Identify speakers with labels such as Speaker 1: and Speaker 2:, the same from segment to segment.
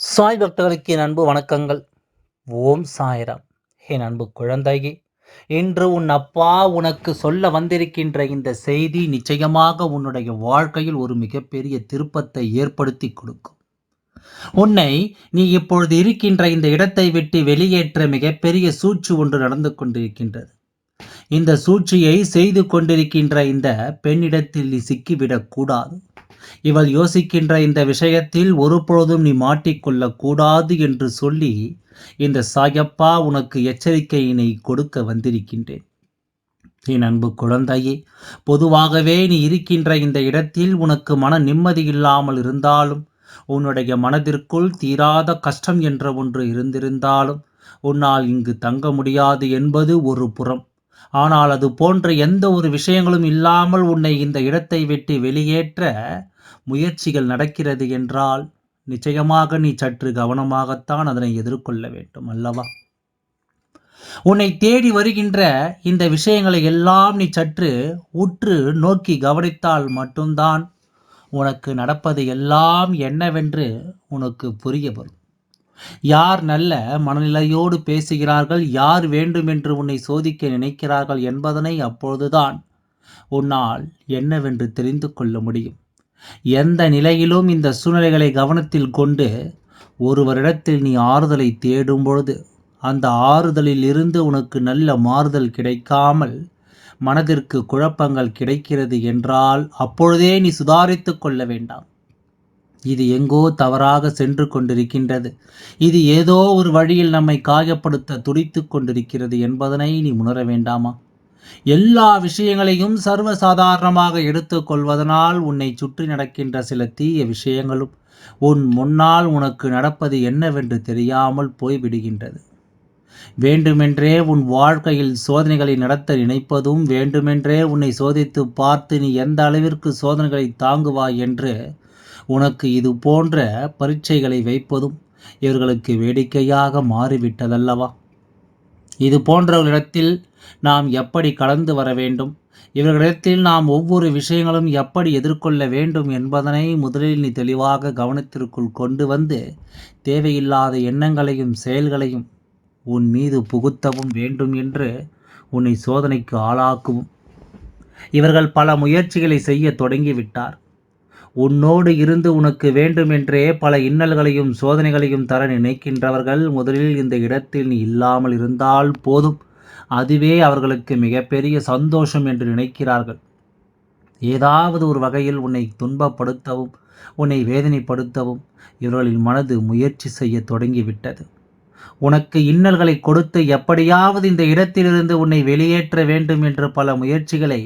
Speaker 1: சாய் பக்தர்களுக்கு என் அன்பு வணக்கங்கள். ஓம் சாய்ராம். என் அன்பு குழந்தையே இன்று உன் அப்பா உனக்கு சொல்ல வந்திருக்கின்ற இந்த செய்தி நிச்சயமாக உன்னுடைய வாழ்க்கையில் ஒரு மிகப்பெரிய திருப்பத்தை ஏற்படுத்தி கொடுக்கும். உன்னை நீ இப்பொழுது இருக்கின்ற இந்த இடத்தை விட்டு வெளியேற்ற மிகப்பெரிய சூழ்ச்சி ஒன்று நடந்து கொண்டிருக்கின்றது. இந்த சூழ்ச்சியை செய்து கொண்டிருக்கின்ற இந்த பெண்ணிடத்தில் நீ சிக்கிவிடக்கூடாது இவள் யோசிக்கின்ற இந்த விஷயத்தில் ஒருபொழுதும் நீ மாட்டிக்கொள்ளக் கூடாது என்று சொல்லி இந்த சாயப்பா உனக்கு எச்சரிக்கையினை கொடுக்க வந்திருக்கின்றேன். என் அன்பு குழந்தையே பொதுவாகவே நீ இருக்கின்ற இந்த இடத்தில் உனக்கு மன நிம்மதி இல்லாமல் இருந்தாலும் உன்னுடைய மனதிற்குள் தீராத கஷ்டம் என்ற ஒன்று இருந்திருந்தாலும் உன்னால் இங்கு தங்க முடியாது என்பது ஒரு புறம். ஆனால் அது போன்ற எந்த ஒரு விஷயங்களும் இல்லாமல் உன்னை இந்த இடத்தை விட்டு வெளியேற்ற முயற்சிகள் நடக்கிறது என்றால் நிச்சயமாக நீ சற்று கவனமாகத்தான் அதனை எதிர்கொள்ள வேண்டும் அல்லவா? உன்னை தேடி வருகின்ற இந்த விஷயங்களை எல்லாம் நீ சற்று உற்று நோக்கி கவனித்தால் மட்டும்தான் உனக்கு நடப்பது எல்லாம் என்னவென்று உனக்கு புரிய வரும். யார் நல்ல மனநிலையோடு பேசுகிறார்கள்? யார் வேண்டுமென்று உன்னை சோதிக்க நினைக்கிறார்கள் என்பதனை அப்பொழுதுதான் உன்னால் என்னவென்று தெரிந்து கொள்ள முடியும். எந்த நிலையிலும் இந்த சூழ்நிலைகளை கவனத்தில் கொண்டு ஒருவரிடத்தில் நீ ஆறுதலை தேடும் பொழுது அந்த ஆறுதலில் இருந்து உனக்கு நல்ல மாறுதல் கிடைக்காமல் மனதிற்கு குழப்பங்கள் கிடைக்கிறது என்றால் அப்பொழுதே நீ சுதாரித்து கொள்ள வேண்டாம். இது எங்கோ தவறாக சென்று கொண்டிருக்கின்றது. இது ஏதோ ஒரு வழியில் நம்மை காயப்படுத்த துடித்து கொண்டிருக்கிறது என்பதனை நீ உணர வேண்டாமா? எல்லா விஷயங்களையும் சர்வசாதாரணமாக எடுத்துக்கொள்வதனால் உன்னை சுற்றி நடக்கின்ற சில தீய விஷயங்களும் உன் முன்னால் உனக்கு நடப்பது என்னவென்று தெரியாமல் போய்விடுகின்றது. வேண்டுமென்றே உன் வாழ்க்கையில் சோதனைகளை நடத்த நினைப்பதும் வேண்டுமென்றே உன்னை சோதித்து பார்த்து நீ எந்த அளவிற்கு சோதனைகளை தாங்குவாய் என்று உனக்கு இது போன்ற பரீட்சைகளை வைப்பதும் இவர்களுக்கு வேடிக்கையாக மாறிவிட்டதல்லவா? இது போன்றவர்களிடத்தில் நாம் எப்படி கலந்து வர வேண்டும்? இவர்களிடத்தில் நாம் ஒவ்வொரு விஷயங்களும் எப்படி எதிர்கொள்ள வேண்டும் என்பதனை முதலில் நீ தெளிவாக கவனத்திற்குள் கொண்டு வந்து தேவையில்லாத எண்ணங்களையும் செயல்களையும் உன் மீது புகுத்தவும் வேண்டும் என்று உன்னை சோதனைக்கு ஆளாக்கவும். இவர்கள் பல முயற்சிகளை செய்ய தொடங்கிவிட்டார். உன்னோடு இருந்து உனக்கு வேண்டுமென்றே பல இன்னல்களையும் சோதனைகளையும் தர நினைக்கின்றவர்கள் முதலில் இந்த இடத்தில் நீ இல்லாமல் இருந்தால் போதும். அதுவே அவர்களுக்கு மிகப்பெரிய சந்தோஷம் என்று நினைக்கிறார்கள். ஏதாவது ஒரு வகையில் உன்னை துன்பப்படுத்தவும் உன்னை வேதனைப்படுத்தவும் இவர்களின் மனது முயற்சி செய்ய தொடங்கிவிட்டது. உனக்கு இன்னல்களை கொடுத்து எப்படியாவது இந்த இடத்திலிருந்து உன்னை வெளியேற்ற வேண்டும் என்று பல முயற்சிகளை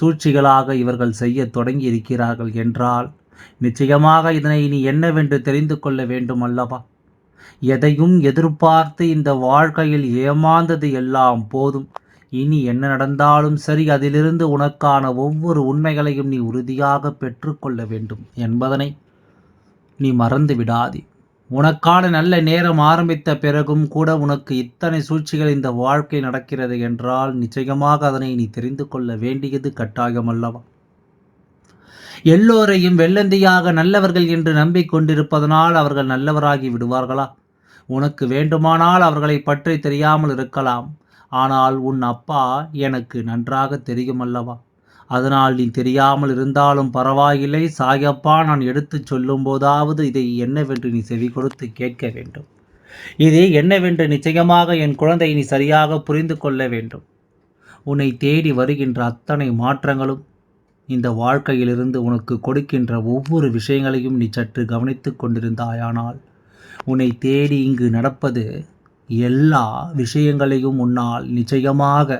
Speaker 1: சூழ்ச்சிகளாக இவர்கள் செய்ய தொடங்கி இருக்கிறார்கள் என்றால் நிச்சயமாக இதனை நீ என்னவென்று தெரிந்து கொள்ள வேண்டும் அல்லவா எதையும் எதிர்பார்த்து இந்த வாழ்க்கையில் ஏமாந்தது எல்லாம் போதும். இனி என்ன நடந்தாலும் சரி அதிலிருந்து உனக்கான ஒவ்வொரு உண்மைகளையும் நீ உறுதியாக பெற்றுக்கொள்ள வேண்டும் என்பதனை நீ மறந்து விடாதே உனக்கான நல்ல நேரம் ஆரம்பித்த பிறகும் கூட உனக்கு இத்தனை சூழ்ச்சிகள் இந்த வாழ்க்கை நடக்கிறது என்றால் நிச்சயமாக அதனை நீ தெரிந்து கொள்ள வேண்டியது கட்டாயம் அல்லவா? எல்லோரையும் வெள்ளந்தியாக நல்லவர்கள் என்று நம்பிக்கொண்டிருப்பதனால் அவர்கள் நல்லவராகி விடுவார்களா? உனக்கு வேண்டுமானால் அவர்களை பற்றி தெரியாமல் இருக்கலாம். ஆனால் உன் அப்பா எனக்கு நன்றாக தெரியும் அல்லவா? அதனால் நீ தெரியாமல் இருந்தாலும் பரவாயில்லை. சாயப்பா நான் எடுத்துச் சொல்லும்போதாவது இதை என்னவென்று நீ செவி கொடுத்து கேட்க வேண்டும். இது என்னவென்று நிச்சயமாக என் குழந்தை நீ சரியாக புரிந்து கொள்ள வேண்டும். உன்னை தேடி வருகின்ற அத்தனை மாற்றங்களும் இந்த வாழ்க்கையிலிருந்து உனக்கு கொடுக்கின்ற ஒவ்வொரு விஷயங்களையும் நீ சற்று கவனித்து கொண்டிருந்தாயானால் உன்னை தேடி இங்கு நடப்பது எல்லா விஷயங்களையும் உன்னால் நிச்சயமாக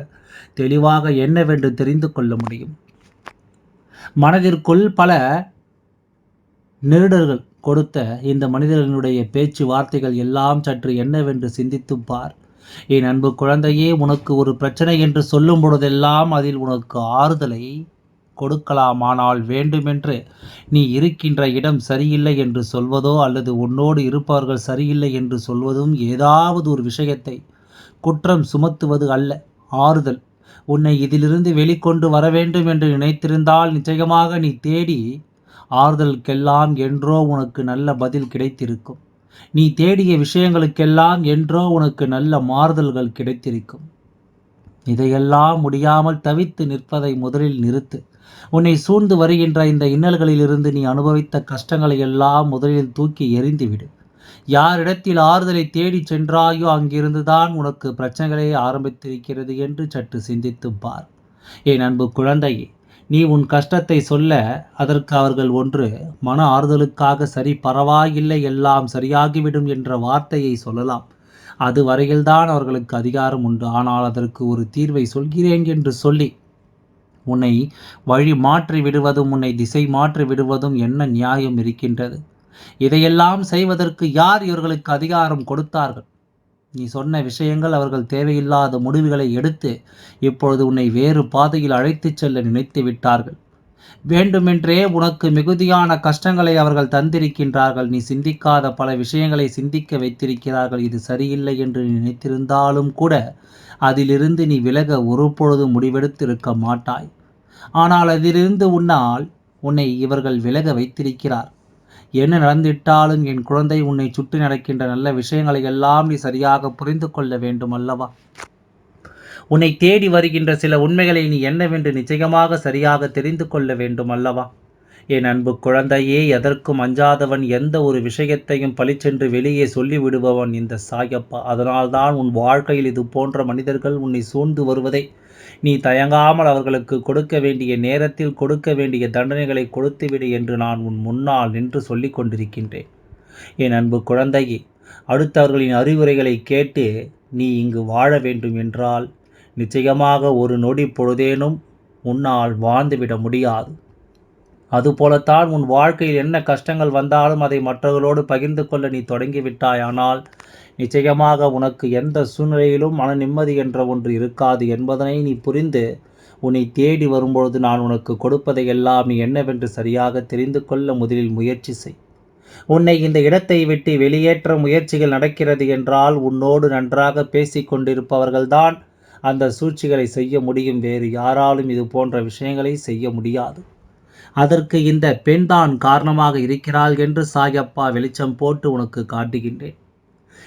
Speaker 1: தெளிவாக என்னவென்று தெரிந்து கொள்ள முடியும். மனதிற்குள் பல நெருடர்கள் கொடுத்த இந்த மனிதர்களுடைய பேச்சு வார்த்தைகள் எல்லாம் சற்று என்னவென்று சிந்தித்து பார். என் அன்பு குழந்தையே உனக்கு ஒரு பிரச்சனை என்று சொல்லும் பொழுதெல்லாம் அதில் உனக்கு ஆறுதலை கொடுக்கலாமானால் வேண்டுமென்று நீ இருக்கின்ற இடம் சரியில்லை என்று சொல்வதோ அல்லது உன்னோடு இருப்பவர்கள் சரியில்லை என்று சொல்வதும் ஏதாவது ஒரு விஷயத்தை குற்றம் சுமத்துவது அல்ல. ஆறுதல் உன்னை இதிலிருந்து வெளிக்கொண்டு வர வேண்டும் என்று நினைத்திருந்தால் நிச்சயமாக நீ தேடி ஆறுதலுக்கெல்லாம் என்றோ உனக்கு நல்ல பதில் கிடைத்திருக்கும். நீ தேடிய விஷயங்களுக்கெல்லாம் என்றோ உனக்கு நல்ல மாறுதல்கள் கிடைத்திருக்கும். இதையெல்லாம் முடியாமல் தவித்து நிற்பதை முதலில் நிறுத்து. உன்னை சூழ்ந்து வருகின்ற இந்த இன்னல்களிலிருந்து நீ அனுபவித்த கஷ்டங்களை எல்லாம் முதலில் தூக்கி எறிந்துவிடு. யாரிடத்தில் ஆறுதலை தேடி சென்றாயோ அங்கிருந்துதான் உனக்கு பிரச்சனைகளே ஆரம்பித்திருக்கிறது என்று சற்று சிந்தித்து பார். என் அன்பு குழந்தையே நீ உன் கஷ்டத்தை சொல்ல அதற்கு அவர்கள் ஒன்று மன ஆறுதலுக்காக சரி பரவாயில்லை எல்லாம் சரியாகிவிடும் என்ற வார்த்தையை சொல்லலாம். அது வரையில்தான் அவர்களுக்கு அதிகாரம் உண்டு. ஆனால் அதற்கு ஒரு தீர்வை சொல்கிறேன் என்று சொல்லி உன்னை வழி மாற்றி விடுவதும் உன்னை திசை மாற்றி விடுவதும் என்ன நியாயம் இருக்கின்றது? இதையெல்லாம் செய்வதற்கு யார் இவர்களுக்கு அதிகாரம் கொடுத்தார்கள்? நீ சொன்ன விஷயங்கள் அவர்கள் தேவையில்லாத முடிவுகளை எடுத்து இப்பொழுது உன்னை வேறு பாதையில் அழைத்துச் செல்ல நினைத்து விட்டார்கள். வேண்டுமென்றே உனக்கு மிகுதியான கஷ்டங்களை அவர்கள் தந்திருக்கின்றார்கள். நீ சிந்திக்காத பல விஷயங்களை சிந்திக்க வைத்திருக்கிறார்கள். இது சரியில்லை என்று நினைத்திருந்தாலும் கூட அதிலிருந்து நீ விலக ஒரு பொழுதும் முடிவெடுத்திருக்க மாட்டாய். ஆனால் அதிலிருந்து உன்னால் உன்னை இவர்கள் விலக வைத்திருக்கிறார். என்ன நடந்திட்டாலும் என் குழந்தை உன்னை சுற்றி நடக்கின்ற நல்ல விஷயங்களை எல்லாம் நீ சரியாக புரிந்து கொள்ள வேண்டும் அல்லவா? உன்னை தேடி வருகின்ற சில உண்மைகளை நீ என்னவென்று நிச்சயமாக சரியாக தெரிந்து கொள்ள வேண்டும் அல்லவா? என் அன்பு குழந்தையே எதற்கும் அஞ்சாதவன் எந்த ஒரு விஷயத்தையும் பழிச்சென்று வெளியே சொல்லிவிடுபவன் இந்த சாயப்பா. அதனால்தான் உன் வாழ்க்கையில் இது போன்ற மனிதர்கள் உன்னை சூழ்ந்து வருவதை நீ தயங்காமல் அவர்களுக்கு கொடுக்க வேண்டிய நேரத்தில் கொடுக்க வேண்டிய தண்டனைகளை கொடுத்துவிடு என்று நான் உன் முன்னால் நின்று சொல்லிக் கொண்டிருக்கின்றேன். என் அன்பு குழந்தையே அடுத்தவர்களின் அறிவுரைகளை கேட்டு நீ இங்கு வாழ வேண்டும் என்றால் நிச்சயமாக ஒரு நொடி பொழுதேனும் உன்னால் வாழ்ந்துவிட முடியாது. அதுபோலத்தான் உன் வாழ்க்கையில் என்ன கஷ்டங்கள் வந்தாலும் அதை மற்றவர்களோடு பகிர்ந்து கொள்ள நீ தொடங்கிவிட்டாயானால் நிச்சயமாக உனக்கு எந்த சூழ்நிலையிலும் மன நிம்மதி என்ற ஒன்று இருக்காது என்பதனை நீ புரிந்து உன்னை தேடி வரும்பொழுது நான் உனக்கு கொடுப்பதை எல்லாம் நீ என்னவென்று சரியாக தெரிந்து கொள்ள முதலில் முயற்சி செய். உன்னை இந்த இடத்தை விட்டு வெளியேற்ற முயற்சிகள் நடக்கிறது என்றால் உன்னோடு நன்றாக பேசிக்கொண்டிருப்பவர்கள்தான் அந்த சூழ்ச்சிகளை செய்ய முடியும். வேறு யாராலும் இது போன்ற விஷயங்களை செய்ய முடியாது. அதற்கு இந்த பெண்தான் காரணமாக இருக்கிறாள் என்று சாயப்பா வெளிச்சம் போட்டு உனக்கு காட்டுகின்றேன்.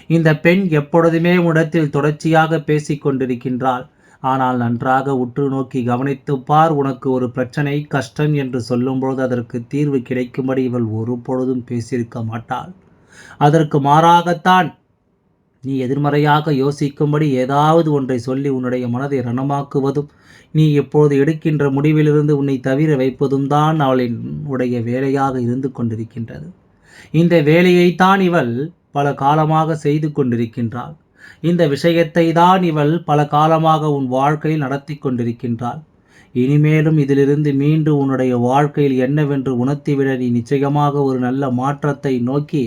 Speaker 1: இந்த பெண் எப்பொழுதுமே உடத்தில் தொடர்ச்சியாக பேசிக்கொண்டிருக்கின்றாள் ஆனால் நன்றாக உற்று நோக்கி கவனித்து பார் உனக்கு ஒரு பிரச்சனை கஷ்டம் என்று சொல்லும்பொழுது அதற்கு தீர்வு கிடைக்கும்படி இவள் ஒரு பொழுதும் பேசியிருக்க மாட்டாள். அதற்கு மாறாகத்தான் நீ எதிர்மறையாக யோசிக்கும்படி ஏதாவது ஒன்றை சொல்லி உன்னுடைய மனதை ரணமாக்குவதும் நீ இப்போது எடுக்கின்ற முடிவிலிருந்து உன்னை தவிர வைப்பதும் தான் அவளின் உடைய வேலையாக இருந்து கொண்டிருக்கின்றது. இந்த வேலையைத்தான் இவள் பல காலமாக செய்து கொண்டிருக்கின்றாள். இந்த விஷயத்தை தான் இவள் பல காலமாக உன் வாழ்க்கையில் நடத்தி கொண்டிருக்கின்றாள். இனிமேலும் இதிலிருந்து மீண்டு உன்னுடைய வாழ்க்கையில் என்னவென்று உணர்த்திவிட நீ நிச்சயமாக ஒரு நல்ல மாற்றத்தை நோக்கி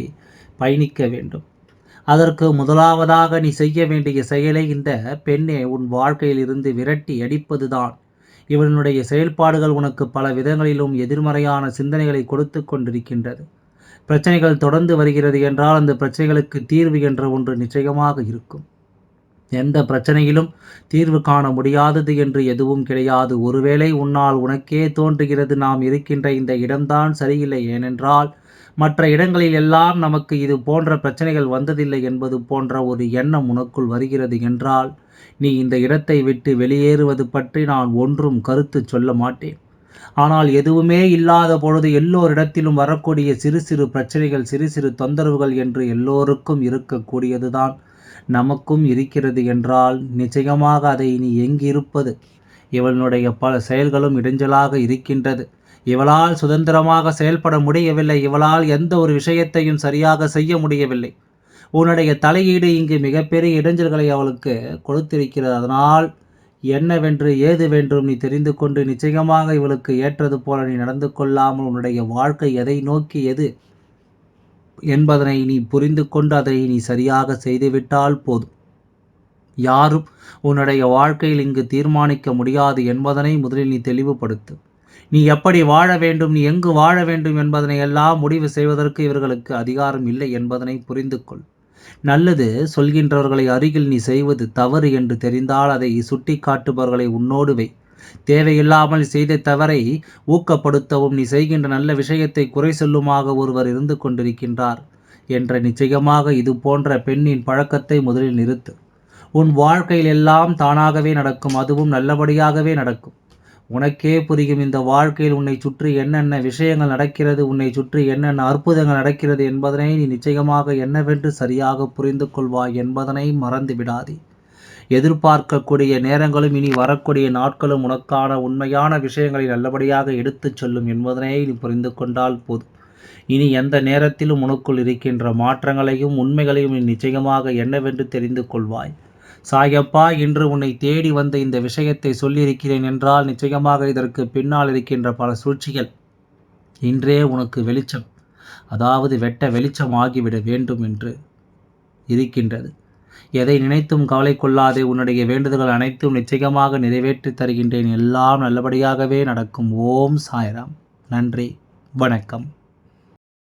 Speaker 1: பயணிக்க வேண்டும். அதற்கு முதலாவதாக நீ செய்ய வேண்டிய செயலை இந்த பெண்ணே உன் வாழ்க்கையில் இருந்து விரட்டி அடிப்பதுதான். இவனுடைய செயல்பாடுகள் உனக்கு பல விதங்களிலும் எதிர்மறையான சிந்தனைகளை கொடுத்து கொண்டிருக்கின்றது. பிரச்சனைகள் தொடர்ந்து வருகிறது என்றால் அந்த பிரச்சனைகளுக்கு தீர்வு என்ற ஒன்று நிச்சயமாக இருக்கும். எந்த பிரச்சனையிலும் தீர்வு காண முடியாதது என்று எதுவும் கிடையாது. ஒருவேளை உன்னால் உனக்கே தோன்றுகிறது நாம் இருக்கின்ற இந்த இடம்தான் சரியில்லை. ஏனென்றால் மற்ற இடங்களில் எல்லாம் நமக்கு இது போன்ற பிரச்சனைகள் வந்ததில்லை என்பது போன்ற ஒரு எண்ணம் உனக்குள் வருகிறது என்றால் நீ இந்த இடத்தை விட்டு வெளியேறுவது பற்றி நான் ஒன்றும் கருத்து சொல்ல மாட்டேன். ஆனால் எதுவுமே இல்லாத பொழுது எல்லோரிடத்திலும் வரக்கூடிய சிறு சிறு பிரச்சனைகள் சிறு சிறு தொந்தரவுகள் என்று எல்லோருக்கும் இருக்கக்கூடியதுதான் நமக்கும் இருக்கிறது என்றால் நிச்சயமாக அதை நீ எங்கிருப்பது? இவனுடைய பல செயல்களும் இடைஞ்சலாக இருக்கின்றது. இவளால் சுதந்திரமாக செயல்பட முடியவில்லை. இவளால் எந்த ஒரு விஷயத்தையும் சரியாக செய்ய முடியவில்லை. உன்னுடைய தலையீடு இங்கு மிகப்பெரிய இடைஞ்சல்களை அவளுக்கு கொடுத்திருக்கிறது. அதனால் என்னவென்று ஏதுவென்றும் நீ தெரிந்து கொண்டு நிச்சயமாக இவளுக்கு ஏற்றது போல நீ நடந்து கொள்ளாமல் உன்னுடைய வாழ்க்கை எதை நோக்கி எது என்பதனை நீ புரிந்து கொண்டு அதை நீ சரியாக செய்துவிட்டால் போதும். யாரும் உன்னுடைய வாழ்க்கையில் இங்கு தீர்மானிக்க முடியாது என்பதனை முதலில் நீ தெளிவுபடுத்து. நீ எப்படி வாழ வேண்டும் நீ எங்கு வாழ வேண்டும் என்பதனை எல்லாம் முடிவு செய்வதற்கு இவர்களுக்கு அதிகாரம் இல்லை என்பதனை புரிந்து கொள் நல்லது சொல்கின்றவர்களை அருகில் நீ செய்வது தவறு என்று தெரிந்தால் அதை சுட்டி காட்டுபவர்களை உன்னோடு வை. தேவையில்லாமல் செய்த தவறை ஊக்கப்படுத்தவும் நீ செய்கின்ற நல்ல விஷயத்தை குறை சொல்லுமாக ஒருவர் இருந்து கொண்டிருக்கின்றார் என்ற நிச்சயமாக இது போன்ற பெண்ணின் பழக்கத்தை முதலில் நிறுத்து. உன் வாழ்க்கையில் எல்லாம் தானாகவே நடக்கும் அதுவும் நல்லபடியாகவே நடக்கும். உனக்கே புரியும் இந்த வாழ்க்கையில் உன்னை சுற்றி என்னென்ன விஷயங்கள் நடக்கிறது உன்னை சுற்றி என்னென்ன அற்புதங்கள் நடக்கிறது என்பதனை நீ நிச்சயமாக என்னவென்று சரியாக புரிந்து கொள்வாய் என்பதனை மறந்து விடாதே. எதிர்பார்க்கக்கூடிய நேரங்களும் இனி வரக்கூடிய நாட்களும் உனக்கான உண்மையான விஷயங்களை நல்லபடியாக எடுத்துச் சொல்லும் என்பதனை நீ புரிந்து கொண்டால் போதும். இனி எந்த நேரத்திலும் உனக்குள் இருக்கின்ற மாற்றங்களையும் உண்மைகளையும் நீ நிச்சயமாக என்னவென்று தெரிந்து கொள்வாய். சாயப்பா இன்று உன்னை தேடி வந்த இந்த விஷயத்தை சொல்லியிருக்கிறேன் என்றால் நிச்சயமாக இதற்கு பின்னால் இருக்கின்ற பல சூழ்ச்சிகள். இன்றே உனக்கு வெளிச்சம். அதாவது வெட்ட வெளிச்சம் ஆகிவிட வேண்டும் என்று இருக்கின்றது. எதை நினைத்தும் கவலை கொள்ளாதே. உன்னுடைய வேண்டுதல்கள் அனைத்தும் நிச்சயமாக நிறைவேற்றி தருகின்றேன். எல்லாம் நல்லபடியாகவே நடக்கும். ஓம் சாய்ராம். நன்றி. வணக்கம்.